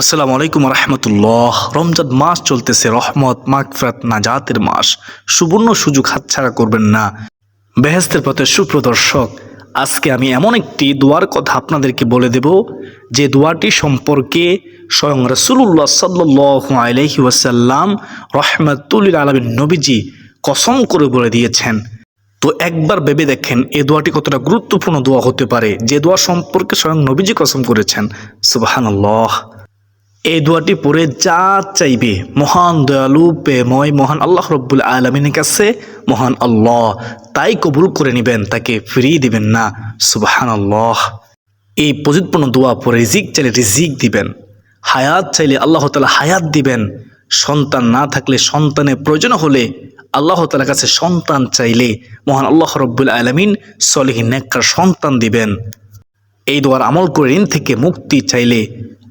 আসসালামু আলাইকুম রহমতুল্লাহ। রমজান মাস চলতেছে, রহমত, মাগফিরাত, নাজাতের মাস। সুবর্ণ সুযোগ হাতছাড়া করবেন না। বেহেস্তের পথে সুপ্রদর্শক, আজকে আমি এমন একটি দোয়ার কথা আপনাদেরকে বলে দেব, যে দোয়াটি সম্পর্কে স্বয়ং রসুল্লাহ সাল্লাহ আলহি ওয়াসাল্লাম রহমতুল আলমিন নবীজি কসম করে বলে দিয়েছেন। তো একবার ভেবে দেখেন এ দোয়াটি কতটা গুরুত্বপূর্ণ দোয়া হতে পারে। যে দোয়া সম্পর্কে স্বয়ং নবীজি কসম করেছেন। সুবাহান্লাহ এই দোয়াটি পড়ে যা চাইবে, মহান দয়ালু, প্রেময়, মহান আল্লাহ রব্বুল আলমিনের কাছে, মহান আল্লাহ তাই কবুল করে নেবেন, তাকে ফিরিয়ে দিবেন না সুবাহান আল্লাহ এই প্রযুৎপূর্ণ দোয়া পরে রিজিক চাইলে রিজিক দিবেন, হায়াত চাইলে আল্লাহ তালা হায়াত দিবেন, সন্তান না থাকলে সন্তানের প্রয়োজন হলে আল্লাহ তালার কাছে সন্তান চাইলে মহান আল্লাহ রব্বুল আলমিন সলিহীন নেককার সন্তান দিবেন। এই দোয়ার আমল করে ঋণ থেকে মুক্তি চাইলে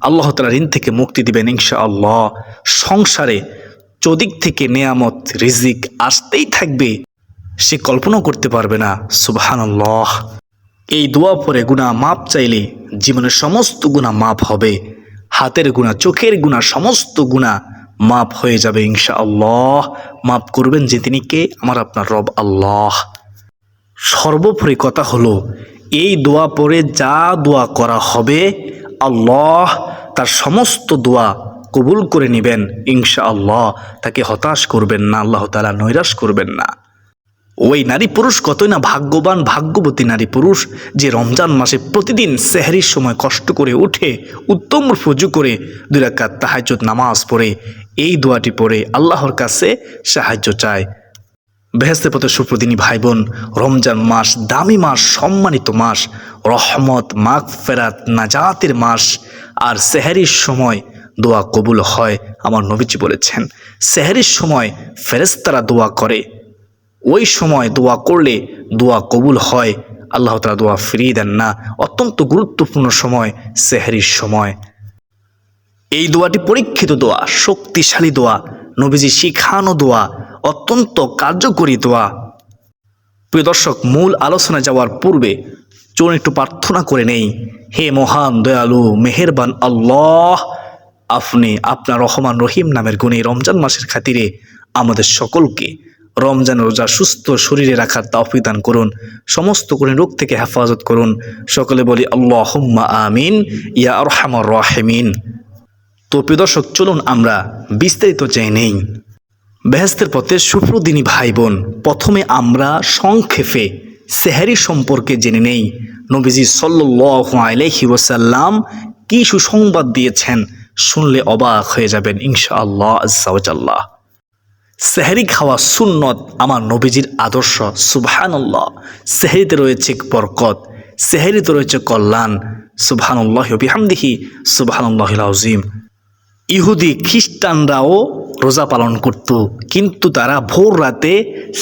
আল্লাহ তালা ঋণ থেকে মুক্তি দিবেন ইনশা আল্লাহ সংসারে চদিক থেকে নেয়ামত, রিজিক আসতেই থাকবে, সে কল্পনাও করতে পারবে না সুবহান আল্লাহ এই দোয়া পরে গুণা মাপ চাইলে জীবনের সমস্ত গুণা মাপ হবে। হাতের গুণা চোখের গুণা সমস্ত গুণা মাপ হয়ে যাবে ইনশা আল্লাহ মাপ করবেন যে তিনি কে? আমার আপনার রব আল্লাহ। সর্বোপরি কথা হলো, এই দোয়া পরে যা দোয়া করা হবে আল্লাহ তার সমস্ত দোয়া কবুল করে নেবেন ইনশা আল্লাহ তাকে হতাশ করবেন না, আল্লাহ তালা নৈরাশ করবেন না। ওই নারী পুরুষ কতই না ভাগ্যবান, ভাগ্যবতী নারী পুরুষ যে রমজান মাসে প্রতিদিন সেহরির সময় কষ্ট করে উঠে, উত্তম ফুজু করে দুই রাকাত তাহাজ্জুদ নামাজ পড়ে, এই দোয়াটি পড়ে আল্লাহর কাছে সাহায্য চায়। বেহেস্তের পথে সুপ্রদিনী ভাই বোন রমজান মাস, দামি মাস, সম্মানিত মাস, রহমত মাগ ফেরাত নাজাতের মাস আর সেহারির সময় দোয়া কবুল হয়, আমার নবীজি বলেছেন। সেহারির সময় ফেরেস্তারা দোয়া করে। ওই সময় দোয়া করলে দোয়া কবুল হয়। আল্লাহ তালা দোয়া ফিরিয়ে দেন না। অত্যন্ত গুরুত্বপূর্ণ সময় সেহারির সময়। এই দোয়াটি পরীক্ষিত দোয়া, শক্তিশালী দোয়া। নবীজি শিখানো দোয়া, অত্যন্ত কার্যকরী দোয়া। প্রিয় দর্শক, মূল আলোচনা যাওয়ার পূর্বে চলুন একটু প্রার্থনা করে নেই। হে মহান, দয়ালু, মেহেরবান আল্লাহ, আপনি আপনার রহমান রহিম নামের গুণে রমজান মাসের খাতিরে আমাদের সকলকে রমজান রোজা সুস্থ শরীরে রাখার তাওফিক দান করুন, সমস্ত করে রোগ থেকে হেফাজত করুন। সকলে বলি আল্লাহ আমিন, ইয়া রহমান রাহেমিন। তো প্রিয় দর্শক, চলুন আমরা বিস্তারিত চেয়ে নেই। বেহেস্তের পথে সুপ্রদিনী ভাই বোন প্রথমে আমরা সংক্ষেপে সেহারি সম্পর্কে জেনে নেই। নবীজি সাল্লাহ আলহি ওসাল্লাম কি সুসংবাদ দিয়েছেন শুনলে অবাক হয়ে যাবেন ইনশা আল্লাহ আজ্লাহ সেহারি খাওয়া সুন্নত আমার নবীজির আদর্শ, সুবহানাল্লাহ। সেহারিতে রয়েছে বরকত, সেহারিতে রয়েছে কল্যাণ, সুবহানাল্লাহ বিহামদিহি সুবহানাল্লাহ আজিম ইহুদি খ্রিস্টানরাও রোজা পালন করত, কিন্তু তারা ভোর রাতে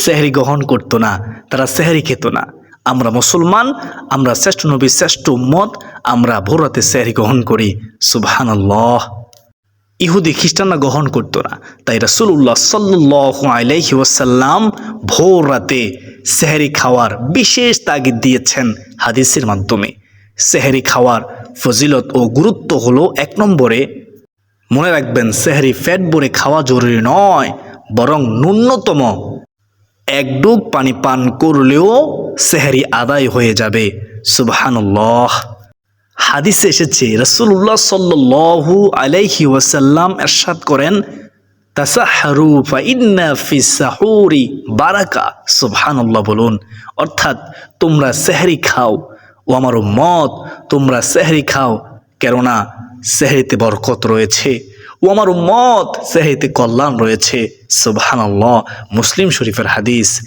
সেহরি গ্রহণ করত না, তারা সেহরি খেত না। আমরা মুসলমান, আমরা শ্রেষ্ঠ নবী, শ্রেষ্ঠ উম্মত, আমরা ভোর রাতে সেহরি গ্রহণ করি। সুবহান ইহুদি খ্রিস্টানরা গ্রহণ করত না, তাই রাসুল্লাহ সাল্লাহ আলাইহি ওয়াসাল্লাম ভোর রাতে সেহরি খাওয়ার বিশেষ তাগিদ দিয়েছেন হাদিসের মাধ্যমে। সেহরি খাওয়ার ফজিলত ও গুরুত্ব হলো এক নম্বরে মনে রাখবেন, সেহরি ফ্যাট ভরে খাওয়া জরুরি নয়, বরং ন্যূনতম এক ডুব পানি পান করলেও সেহরি আদায় হয়ে যাবে। সুবহানুল্লাহ। হাদিসে এসেছে রসুল্লাহ সাল্লু আলাইহি ওয়াসাল্লাম এরশাদ করেন তাসাহারু ফাইন্না ফি সাহুরি বারাকা। সুবহানাল্লাহ বলুন, অর্থাৎ তোমরা সেহরি খাও, ও আমার মত তোমরা সেহরি খাও। কেননা সেহরিতে বরকত রয়েছে। ও আমার মত সেহরিতে কল্যাণ রয়েছে। সুবহানাল্লাহ, মুসলিম শরীফের হাদিস।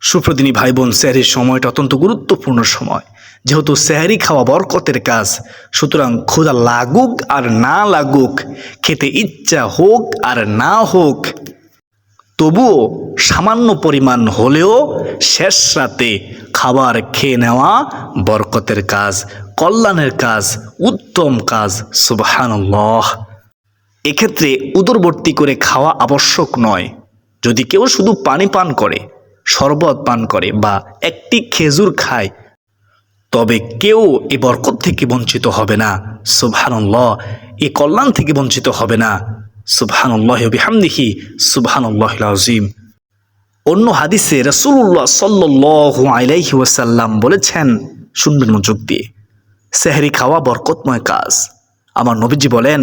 সুপ্রদিনী ভাই বোন সেহরির সময়টা অত্যন্ত গুরুত্বপূর্ণ সময়। যেহেতু সেহরি খাওয়া বরকতের কাজ, সুতরাং ক্ষুধা লাগুক আর না লাগুক, খেতে ইচ্ছা হোক আর না হোক, তবুও সামান্য পরিমাণ হলেও শেষ রাতে খাবার খেয়ে নেওয়া বরকতের কাজ। কল্যাণের কাজ, উত্তম কাজ, সুবাহানল্লাহ। এক্ষেত্রে উদরবর্তী করে খাওয়া আবশ্যক নয়। যদি কেউ শুধু পানি পান করে, শরবত পান করে বা একটি খেজুর খায়, তবে কেউ এ বরকত থেকে বঞ্চিত হবে না। সুবহানাল্লাহ, এ কল্যাণ থেকে বঞ্চিত হবে না। সুবহানাল্লাহ বিহামদিহি সুবহানাল্লাহ আজিম অন্য হাদিসে রসুল্লাহ সাল্লু আলাইহি ওয়াসাল্লাম বলেছেন, শুনবেন মনোযোগ দিয়ে সেহরি খাওয়া বরকতময় কাজ। আমার নবীজি বলেন,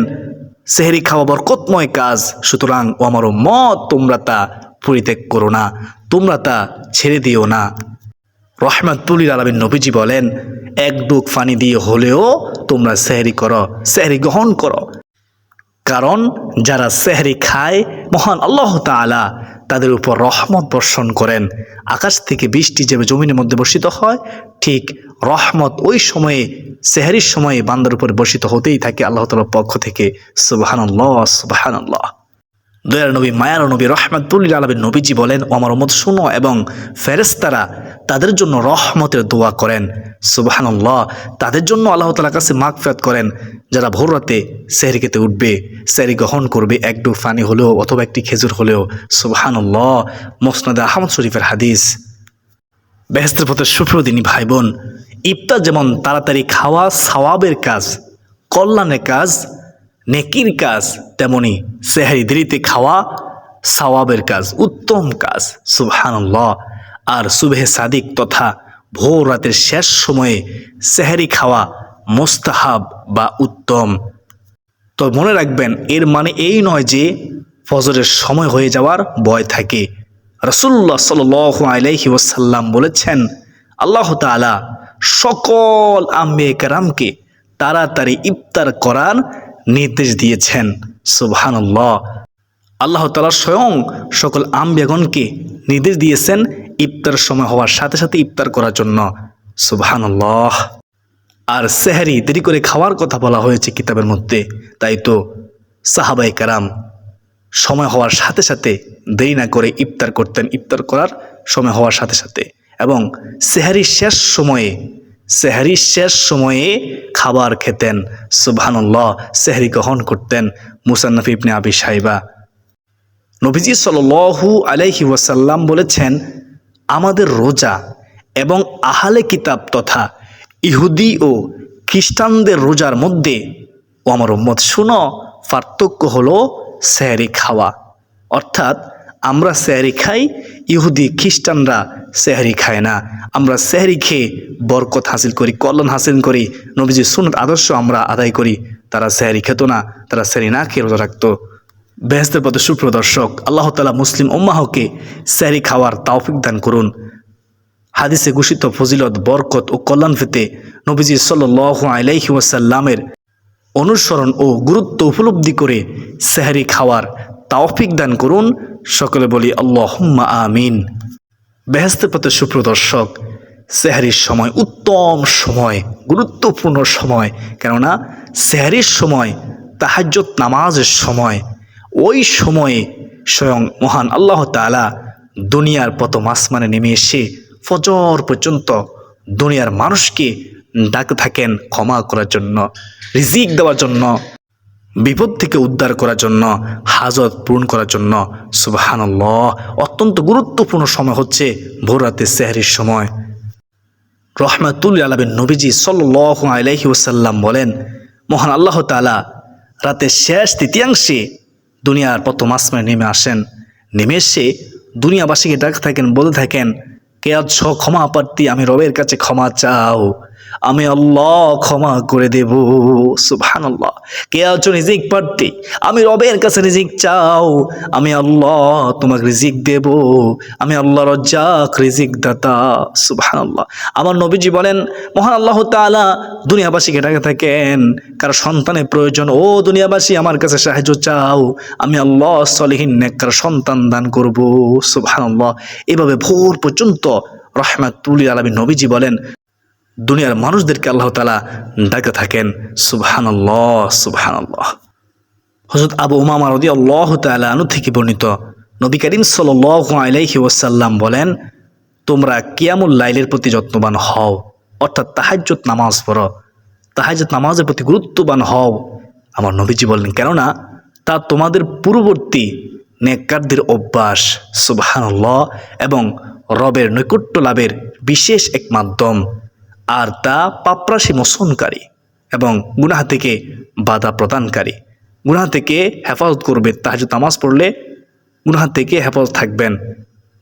সেহরি খাওয়া বরকতময় কাজ, সুতরাং ও আমার মত তোমরা তা পরিত্যাগ করো না, তোমরা তা ছেড়ে দিও না। রহমাতুল্লিল আলমীর নবীজি বলেন, এক ডুক ফানি দিয়ে হলেও তোমরা সেহরি করো, সেহরি গ্রহণ করো। কারণ যারা সেহরি খায়, মহান আল্লাহ তাআলা তাদের উপর রহমত বর্ষণ করেন। আকাশ থেকে বৃষ্টি যে জমিনের মধ্যে বর্ষিত হয়, ঠিক রহমত ওই সময়ে, সেহারির সময়ে বান্দার উপর বর্ষিত হতেই থাকে আল্লাহ তালার পক্ষ থেকে। সুবাহান্লাহ সুবাহান্লাহ দয়ার নবী, মায়ার নবী রহমাতুল্লিল আলমের নবীজি বলেন ও আমার মত শুনো এবং ফেরেস্তারা তাদের জন্য রহমতের দোয়া করেন। সুবাহান্লাহ তাদের জন্য আল্লাহ তালার কাছে মাগফিরাত করেন। যারা ভোর রাতে সেহরি খেতে উঠবে, সেহরি গ্রহণ করবে এক ডুব ফানি হলেও অথবা একটি খেজুর হলেও। সুবাহান্লাহ মোসনাদ আহমদ শরীফের হাদিস। বেহেস্তের পথে সুপ্রদিনী ভাই বোন ইফতার যেমন তাড়াতাড়ি খাওয়া সওয়াবের কাজ, কল্যাণের কাজ, নেকির কাজ, তেমনি সেহারি দেরিতে খাওয়া সওয়াবের কাজ, উত্তম কাজ, সুবহানাল্লাহ। আর সুবেহ সাদিক তথা ভোর রাতের শেষ সময়ে সেহারি খাওয়া মোস্তাহাব বা উত্তম। তো মনে রাখবেন, এর মানে এই নয় যে ফজরের সময় হয়ে যাওয়ার ভয় থাকে। রসুল্লাহ সাল আলাইহি ওসাল্লাম বলেছেন, আল্লাহ তালা সকল আম্বে কারামকে তাড়াতাড়ি ইফতার করার নির্দেশ দিয়েছেন। সুবহানাল্লাহ। আল্লাহ তালা স্বয়ং সকল আম্বেগণকে নির্দেশ দিয়েছেন ইফতার সময় হওয়ার সাথে সাথে ইফতার করার জন্য। সুবহানাল্লাহ। আর সেহারি দেরি করে খাওয়ার কথা বলা হয়েছে কিতাবের মধ্যে। তাই তো সাহাবাই কারাম সময় হওয়ার সাথে সাথে দেরি না করে ইফতার করতেন। ইফতার করার সময় হওয়ার সাথে সাথে। এবং সেহারির শেষ সময়ে সেহারির শেষ সময়ে খাবার খেতেন। সুবহানুল্লাহ, সেহারি গ্রহণ করতেন মুসান্নফ ইবনে আবি সাইবা নবীজি সাল্লু আলাইহি ওয়াসাল্লাম বলেছেন, আমাদের রোজা এবং আহালে কিতাব তথা ইহুদি ও খ্রিস্টানদের রোজার মধ্যে ও আমার উম্মত, শুনো, পার্থক্য হলো স্যারি খাওয়া। অর্থাৎ আমরা স্যারি খাই, ইহুদি খ্রিস্টানরা স্যারি খায় না। আমরা স্যারি খেয়ে বরকত হাসিল করি, কল্যাণ হাসিল করি, নবীজি সুনত আদর্শ আমরা আদায় করি। তারা স্যারি খেত না, তারা স্যারি না খেয়ে রোজা রাখতো। বেহেস্তের পথে সুপ্রদর্শক আল্লাহ তালা মুসলিম উম্মাহকে স্যারি খাওয়ার তাওফিক দান করুন। হাদিসে ঘোষিত ফজিলত, বরকত ও কল্যাণ পেতে নবীজি সাল আলাইহি ওয়াসাল্লামের অনুসরণ ও গুরুত্ব উপলব্ধি করে সেহারি খাওয়ার তাওফিক দান করুন। সকলে বলি আল্লাহুম্মা আমিন। বেহেস্তের পথে সুপ্রদর্শক, সেহারির সময় উত্তম সময়, গুরুত্বপূর্ণ সময়, কেননা সেহারির সময় তাহাজ্জত নামাজের সময়, ওই সময়ে স্বয়ং মহান আল্লাহ তালা দুনিয়ার প্রথম আসমানে নেমে এসে ফজর পর্যন্ত দুনিয়ার মানুষকে ডাক থাকেন ক্ষমা করার জন্য, রিজিক দেওয়ার জন্য, বিপদ থেকে উদ্ধার করার জন্য, হাজত পূরণ করার জন্য। সুবাহানল্লাহ। অত্যন্ত গুরুত্বপূর্ণ সময় হচ্ছে ভোর রাতে সেহরির সময়। রহমাতুল আলবেন নবীজি সাল্লাহ আলাইহি ওসাল্লাম বলেন, মহান আল্লাহ তালা রাতের শেষ তৃতীয়াংশে দুনিয়ার প্রথম আসমানে নেমে আসেন। নেমে এসে দুনিয়াবাসীকে ডাক থাকেন, বলে থাকেন কে ক্ষমা প্রার্থী আমি রবের কাছে ক্ষমা চাও। আমি আল্লাহ ক্ষমা করে দেব। সুবহান আল্লাহ কে আছো রিজিক প্রার্থী? আমি রবের কাছে রিজিক চাও। আমি আল্লাহ তোমাকে রিজিক দেব। আমি আল্লাহ রজ্জাক রিজিক দাতা সুবহান আল্লাহ আমার নবীজি বলেন, মহান আল্লাহ তাআলা দুনিয়াবাসীকে ডাকে থাকেন। কারও সন্তানের প্রয়োজন, ও দুনিয়াবাসী আমার কাছে সাহায্য চাও। আমি আল্লাহ সলিহীন নেকর সন্তান দান করব। সুবহান আল্লাহ এভাবে ভোর পর্যন্ত রহমাতুল আলমী নবীজি বলেন দুনিয়ার মানুষদেরকে আল্লাহ তালা ডাকে থাকেন, সুবহানাল্লাহ সুবহানাল্লাহ। হজরত আবু উমামা রদি আল্লাহ তালা থেকে বর্ণিত নবী করিম সাল আলাইহি ওয়াসাল্লাম বলেন, তোমরা কিয়ামুল লাইলের প্রতি যত্নবান হও, অর্থাৎ তাহাজ্জত নামাজ পড়ো। তাহাজ্জত নামাজের প্রতি গুরুত্ববান হও। আমার নবীজি বললেন, কেননা তা তোমাদের পূর্ববর্তী নেককারদের অভ্যাস, সুবহানাল্লাহ, এবং রবের নৈকট্য লাভের বিশেষ এক মাধ্যম। আর তা পাপরাশি মোচনকারী এবং গুনাহ থেকে বাধা প্রদানকারী। গুনাহ থেকে হেফাজত করবে তাহাজ তামাজ পড়লে গুনাহ থেকে হেফাজত থাকবেন।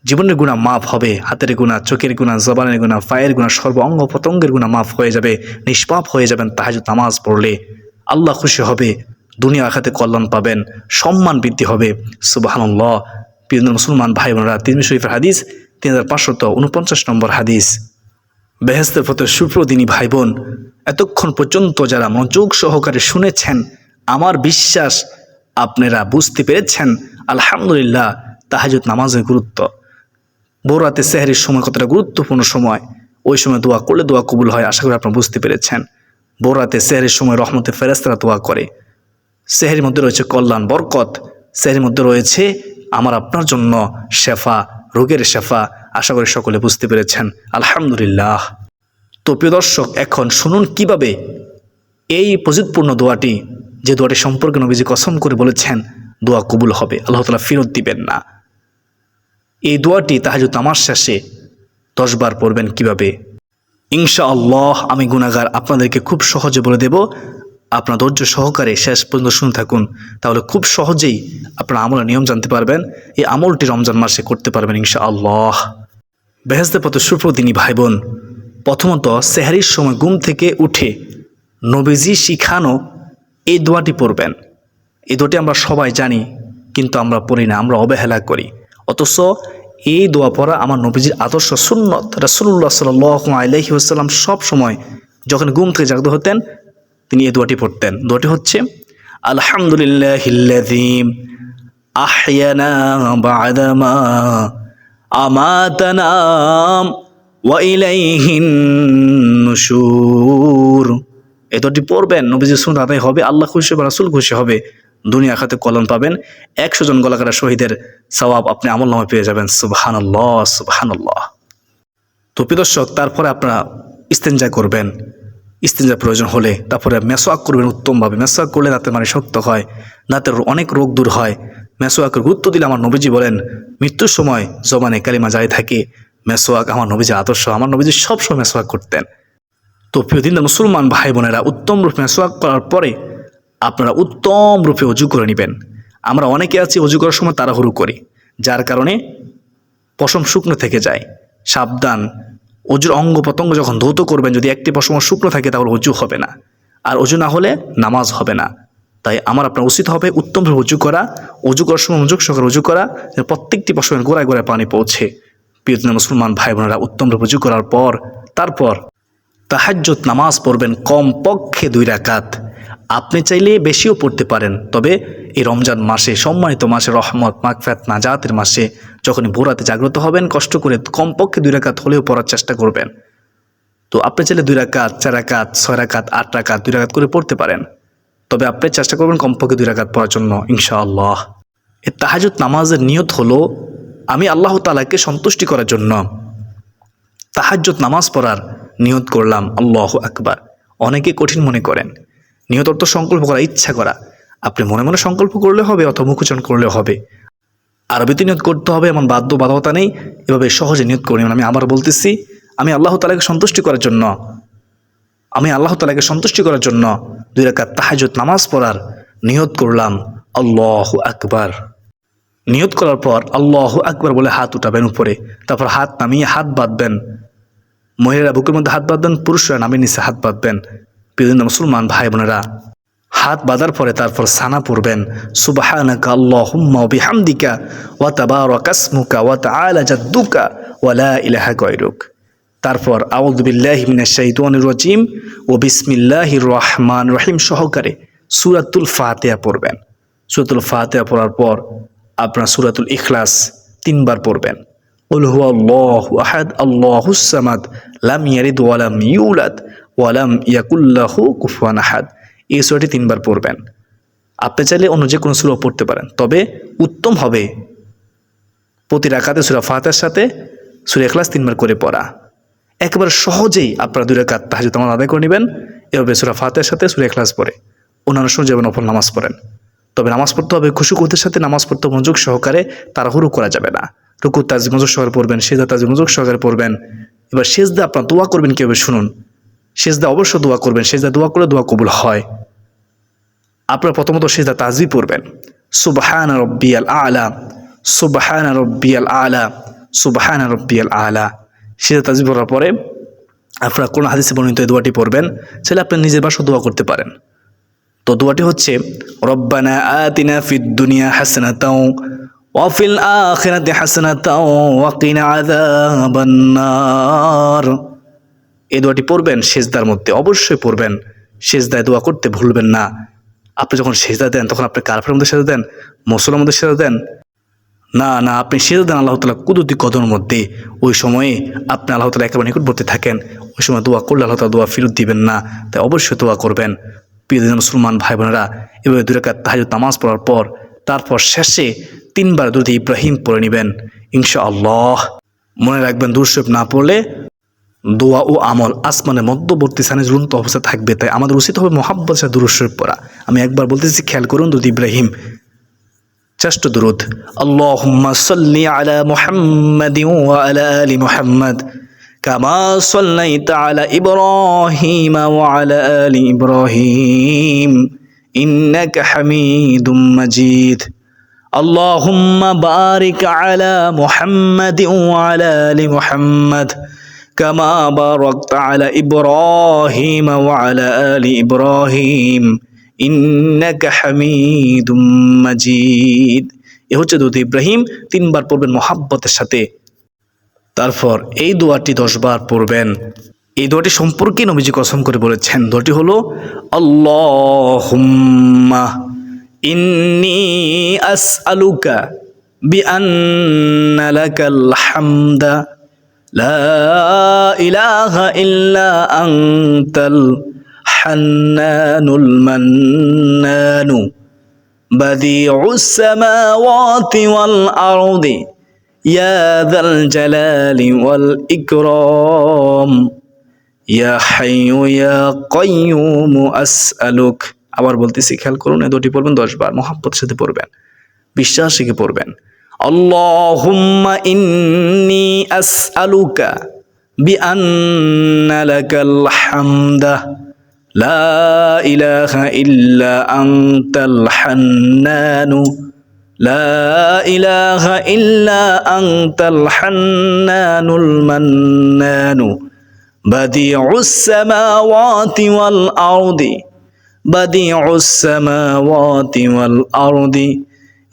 জীবনের গুণা মাফ হবে, হাতের গুণা চোখের গুণা জবানের গুণা পায়ের গুণা সর্ব অঙ্গ প্রত্যঙ্গের গুণা মাফ হয়ে যাবে, নিষ্পাপ হয়ে যাবেন তাহাজুদ তামাজ পড়লে। আল্লাহ খুশি হবে, দুনিয়া আখাতে কল্যাণ পাবেন, সম্মান বৃদ্ধি হবে। সুবাহান্লাহ প্রিয় মুসলমান ভাই বোনরা তিন শরীফের হাদিস তিন হাজার পাঁচশত উনপঞ্চাশ নম্বর হাদিস। বেহেস্তের ফতে সুপ্রদিনী ভাই বোন এতক্ষণ পর্যন্ত যারা মনোযোগ সহকারে শুনেছেন, আমার বিশ্বাস আপনারা বুঝতে পেরেছেন, আলহামদুলিল্লাহ তাহাজুদ নামাজের গুরুত্ব। বোরাতে সেহরির সময় কতটা গুরুত্বপূর্ণ সময়, ওই সময় দোয়া করলে দোয়া কবুল হয়, আশা করি আপনারা বুঝতে পেরেছেন। বোরাতে সেহরির সময় রহমতে ফেরেস্তারা দোয়া করে। সেহরির মধ্যে রয়েছে কল্যাণ, বরকত। সেহরির মধ্যে রয়েছে আমার আপনার জন্য শেফা রোগের শেফা আশা করি সকলে বুঝতে পেরেছেন। আলহামদুলিল্লাহ। তো প্রিয় দর্শক, এখন শুনুন কীভাবে এই প্রযুৎপূর্ণ দোয়াটি, যে দোয়াটি সম্পর্কে নবীজি কসম করে বলেছেন, দোয়া কবুল হবে। আল্লাহ তালা ফেরত দিবেন না। এই দোয়াটি তাহাজু আমার শেষে দশবার পড়বেন কীভাবে? ইনশা আল্লাহ আমি গুনাগার আপনাদেরকে খুব সহজে বলে দেব। আপনার ধৈর্য সহকারে শেষ পর্যন্ত শুনে থাকুন। তাহলে খুব সহজেই আপনার আমলের নিয়ম জানতে পারবেন। এই আমলটি রমজান মাসে করতে পারবেন ইনশা আল্লাহ বেহেস্তের পথে সুপ্রদিনী ভাই বোন প্রথমত সেহারির সময় ঘুম থেকে উঠে নবীজি শিখানো এই দোয়াটি পড়বেন। এই দোয়াটি আমরা সবাই জানি, কিন্তু আমরা পড়ি না, আমরা অবহেলা করি। অথচ এই দোয়া পড়া আমার নবীজির আদর্শ সুন্নত। রাসুল্লাহ সাল আলহি আসাল্লাম সব সময় যখন ঘুম থেকে জাগত হতেন তিনি এই দোয়াটি পড়তেন। দোয়াটি হচ্ছে আলহামদুলিল্লাহিল্লাযীম আহয়ানা বা'দামা আমাতানা ওয়া ইলাইহিন নুশুর। এই দোয়াটি পড়বেন নবীজি সুন আদায় হবে, আল্লাহ খুশি হবে, রাসূল খুশি হবে, দুনিয়া খাতে কলম পাবেন। একশো জন গলাকারা শহীদের সওয়াব আপনি আমল নামে পেয়ে যাবেন। সুবহানাল্লাহ সুবহানাল্লাহ। তো প্রিয় দর্শক, তারপরে আপনারা ইস্তেঞ্জা করবেন। ইস্তেঞ্জা প্রয়োজন হলে তারপরে মেসোয়াক করবেন উত্তমভাবে। মেসোয়াক করলে দাঁতের মানে শক্ত হয় দাঁতের অনেক রোগ দূর হয়। মেসোয়াকের গুরুত্ব দিলে আমার নবীজি বলেন, মৃত্যুর সময় জমানে কালিমা যায় থাকে, মেসোয়াক আমার নবীজি আদর্শ, আমার নবীজি সবসময় মেসোয়াক করতেন। তো প্রিয় দিন মুসলমান ভাই বোনেরা উত্তম রূপে মেসোয়াক করার পরে আপনারা উত্তম রূপে অজু করে নেবেন। আমরা অনেকে আছি অজু করার সময় তাড়াহুড়ো করি, যার কারণে পশম শুকনো থেকে যায়, সাবধান অজুর অঙ্গ প্রত্যঙ্গ যখন ধৌত করবেন, যদি একটি পশম শুকনো থাকে, তাহলে অজু হবে না। আর অজু না হলে নামাজ হবে না। তাই আমার আপনার উচিত হবে উত্তমভাবে উজু করা উজু করার সময় মনোযোগ সহকারে উজু করা প্রত্যেকটি পশমের গোড়ায় গোড়ায় পানি পৌঁছে। প্রিয় মুসলমান ভাই বোনেরা উত্তমভাবে উজু করার পর, তারপর তাহাজ্জত নামাজ পড়বেন কম পক্ষে দুই রাকাত। আপনি চাইলে বেশিও পড়তে পারেন, তবে এই রমজান মাসে, সম্মানিত মাসে রহমত মাকফাত নাজাতের মাসে যখন ভোরাতে জাগ্রত হবেন, কষ্ট করে কমপক্ষে দুই রাকাত হলেও পড়ার চেষ্টা করবেন। তো আপনি চাইলে দুই রাকাত, চার রাকাত, ছয় রাকাত, আট রাকাত দুই রাকাত করে পড়তে পারেন। তবে আপনি চেষ্টা করবেন কমপক্ষে দুই রাকাত পড়ার জন্য, ইনশাআল্লাহ। এ তাহাজুদ নামাজের নিয়ত হলো, আমি আল্লাহ তালাকে সন্তুষ্টি করার জন্য তাহাজ্জত নামাজ পড়ার নিয়ত করলাম, আল্লাহ আকবার। অনেকে কঠিন মনে করেন। নিয়ত অর্থ সংকল্প করা ইচ্ছা করা। আপনি মনে মনে সংকল্প করলে হবে অথবা মুখোচন করলে হবে। আরবিতে নিয়ত করতে হবে এমন বাধ্য বাধকতা নেই, এভাবে সহজে নিয়ত করি আমি আবার বলতেছি, আমি আল্লাহ তালাকে সন্তুষ্টি করার জন্য, আমি আল্লাহ তালাকে সন্তুষ্টি করার জন্য দুই রাকাত তাহাজুত নামাজ পড়ার নিয়ত করলাম। আল্লাহ আকবার। নিয়ত করার পর আল্লাহ আকবার বলে হাত উঠাবেন উপরে, তারপর হাত নামিয়ে হাত বাঁধবেন। মহিলারা বুকের মধ্যে হাত বাঁধবেন, পুরুষরা নামিয়ে নিচে হাত বাঁধবেন। বিভিন্ন মুসলমান ভাই বোনেরা হাত বাঁধার পরে তারপর সানা পড়বেন সুবাহানাকা আল্লাহুম্মা ওয়া বিহামদিকা ওয়া তাবারাকা ইসমুকা ওয়া তাআলা জাদ্দুকা ওয়া লা ইলাহা গায়রুক তারপর আউযু বিল্লাহি মিনাশ শাইতানির রাজিম ও বিসমিল্লাহির রহমান রহিম সহকারে সূরাতুল ফাতিহা পড়বেন সূরাতুল ফাতিহা পড়ার পর আপনার সূরাতুল ইখলাস তিনবার পড়বেন قل هو الله أحد الله الصمد لم يلد ولم يولد ওয়ালাম ইয়াকুল্লাহু কুফুয়ান আহাদ এই সুরাটি তিনবার পড়বেন। আপনি চাইলে অন্য যে কোনো সুরা পড়তে পারেন। তবে উত্তম হবে প্রতি রাকাতে সুরা ফাতের সাথে সুরা এখলাস তিনবার করে পড়া। একেবারে সহজেই আপনারা দুই রাকাত তাহাজুদ আমার আদায় করে নেবেন। এভাবে সুরা ফাতের সাথে সুরা এখলাস পড়ে। অন্যান্য সময় যেমন অপর নামাজ পড়েন। তবে নামাজ পড়তে হবে খুশু কুতের সাথে। নামাজ পড়তে মনোযোগ সহকারে তাড়াহুড়ো করা যাবে না। রুকু তাজি মনোযোগ সহকারে পড়বেন সেজা তাজ মনোযোগ সহকারে পড়বেন। এবার সেজদা আপনার দোয়া করবেন কীভাবে শুনুন। সেজদা অবশ্য দোয়া করবেন, সেজদা দোয়া করলে দোয়া কবুল হয়। আপনারা প্রথমত সেজদা তাজবি পড়বেন। সুবহান রব্বিয়াল আলা, সুবহান রব্বিয়াল আলা, সুবহান রব্বিয়াল আলা। সেজদা তাজবি পড়ার পরে আপনারা কোন হাদিসে বর্ণিত এই দোয়াটি পড়বেন সেটা আপনি নিজের বাসা দোয়া করতে পারেন। তো দোয়াটি হচ্ছে, রব্বানা আতিনা ফিদ দুনিয়া হাসানাতাও ওয়াফিল আখিরাতি হাসানাতাও ওয়াকিনা আযাবান নার। এই দোয়াটি পড়বেন, সেজদার মধ্যে অবশ্যই পড়বেন। সেজদায় দোয়া করতে ভুলবেন না। আপনি যখন সেজদা দেন, তখন আপনি কারফের মধ্যে সেজদা দেন মুসলার মধ্যে সেজদা দেন। না না, আপনি সেজদা দেন আল্লাহ তালা কুদরতি কদর মধ্যে। ওই সময়ে আপনি আল্লাহ তালা একেবারে নিকটবর্তী থাকেন। ওই সময় দোয়া করলে আল্লাহ তালা দোয়া ফেরত দিবেন না, তাই অবশ্যই দোয়া করবেন। প্রিয় মুসলমান ভাই বোনেরা এভাবে দুই রাকাত তাহাজুদ নামাজ পড়ার পর, তারপর শেষে তিনবার দুধ ইব্রাহিম পড়ে নেবেন ইনশা আল্লাহ মনে রাখবেন দুঃসব না পড়লে দোয়া ও আমল আসমানে মধ্যবর্তী স্থানে ঝুলন্ত অবস্থা থাকবে, তাই আমাদের উচিত হবে মহাব্বত শাহ দুরুশ্বর পড়া। আমি একবার বলতেছি, খেয়াল করুন দুদ ইব্রাহিম। চেষ্ট দুরুদ। আল্লাহ সাল্লি আলা বারিক আলা মোহাম্মদ ওয়া কামা বারাকতা আলা ইব্রাহিম ওয়া আলা আলি ইব্রাহিম ইন্নাকা হামিদুম মাজিদ এ হচ্ছে দুধ ইব্রাহিম, তিনবার পড়বেন মহাব্বতের সাথে। তারপর এই দোয়াটি দশবার পড়বেন। এই দোয়াটি সম্পর্কে নবীজি কসম করে বলেছেন। দোয়াটি হলো, আল্লাহুম্মা ইন্নি আসআলুকা বিআন্না লাকাল হামদা লা ইলাহা ইল্লা আনতাল হান্নানুল মান্নানু بديع السماوات والأرض يا ذا الجلال والإكرام يا حي يا قيوم أسألك আবার বলতেছি খেয়াল করুন এই দুটি পড়বেন দশ বার মহাব্বতের সাথে পড়বেন বিশ্বাস শিখে পড়বেন اللهم إني أسألك بأن لك الحمد. لا إله إلا أنت الحنان. لا إله إلا أنت الحنان المنان. بديع السماوات والأرض. بديع السماوات والأرض.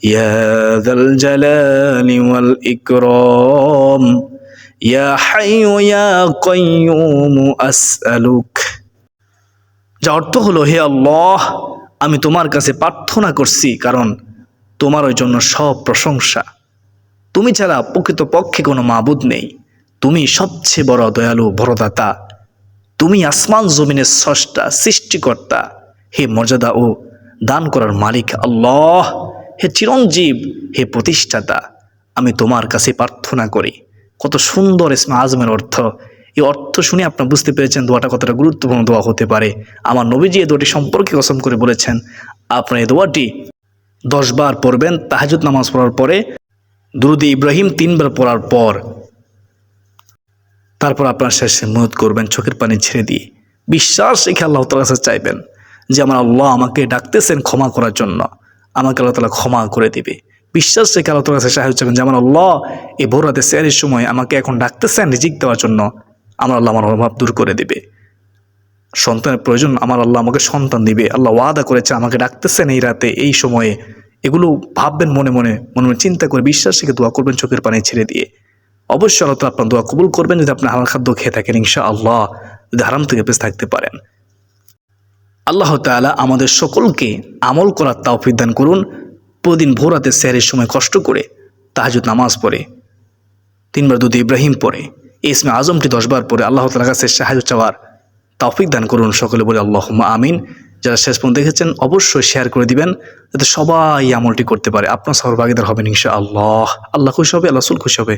يا ذا الجلال والإكرام يا حي يا قيوم أسألك যা অর্থ হলো হে আল্লাহ আমি তোমার কাছে প্রার্থনা করছি কারণ তোমার ওই জন্য সব প্রশংসা তুমি ছাড়া প্রকৃত পক্ষে কোনো মাবুদ নেই তুমি সবচেয়ে বড় দয়ালু বড়দাতা তুমি আসমান জমিনের স্রষ্টা সৃষ্টিকর্তা হে মর্যাদা ও দান করার মালিক আল্লাহ হে চিরঞ্জীব, হে প্রতিষ্ঠাতা, আমি তোমার কাছে প্রার্থনা করি। কত সুন্দর ইসমা আজমের অর্থ। এই অর্থ শুনে আপনার বুঝতে পেরেছেন দোয়াটা কতটা গুরুত্বপূর্ণ দোয়া হতে পারে। আমার নবীজি এই দোয়াটি সম্পর্কে কসম করে বলেছেন। আপনার এই দোয়াটি দশবার পড়বেন তাহাজুদ নামাজ পড়ার পরে, দুরুদি ইব্রাহিম তিনবার পড়ার পর। তারপর আপনার শেষে মনোদ করবেন চোখের পানি ছেড়ে দিয়ে। বিশ্বাস রেখে আল্লাহ তালার কাছে চাইবেন যে আমার আল্লাহ আমাকে ডাকতেছেন ক্ষমা করার জন্য। আমাকে আল্লাহ তালা ক্ষমা করে দিবে। বিশ্বাস রেখে আল্লাহ তালার কাছে সাহায্য চাইবেন যে আমার আল্লাহ এই ভোরাতে স্যারের সময় আমাকে এখন ডাকতেছেন রিজিক দেওয়ার জন্য, আমার আল্লাহ আমার অভাব দূর করে দিবে। সন্তানের প্রয়োজন, আমার আল্লাহ আমাকে সন্তান দিবে। আল্লাহ ওয়াদা করেছে, আমাকে ডাকতেছেন এই রাতে, এই সময়ে। এগুলো ভাববেন মনে মনে মনে মনে চিন্তা করে বিশ্বাস রেখে দোয়া করবেন চোখের পানি ছেড়ে দিয়ে। অবশ্যই আল্লাহ তালা আপনার দোয়া কবুল করবেন, যদি আপনি হালাল খাদ্য খেয়ে থাকেন ইনশা আল্লাহ যদি হারাম থেকে বেঁচে থাকতে পারেন। আল্লাহ তালা আমাদের সকলকে আমল করার তাওফিক দান করুন। প্রতিদিন ভোরাতে স্যারের সময় কষ্ট করে তাহাজুদ নামাজ পড়ে, তিনবার দুধ ইব্রাহিম পড়ে, ইসমে আজমটি দশবার পরে আল্লাহ তালার কাছে সাহায্য চাওয়ার তৌফিক দান করুন সকলে বলে আল্লাহ আমিন। যারা শেষ পর্যন্ত দেখেছেন, অবশ্যই শেয়ার করে দিবেন, যাতে সবাই আমলটি করতে পারে। আপনার সবার ভাগিদার হবেন ইনশা আল্লাহ আল্লাহ খুশি হবে, আল্লাহ খুশি হবে।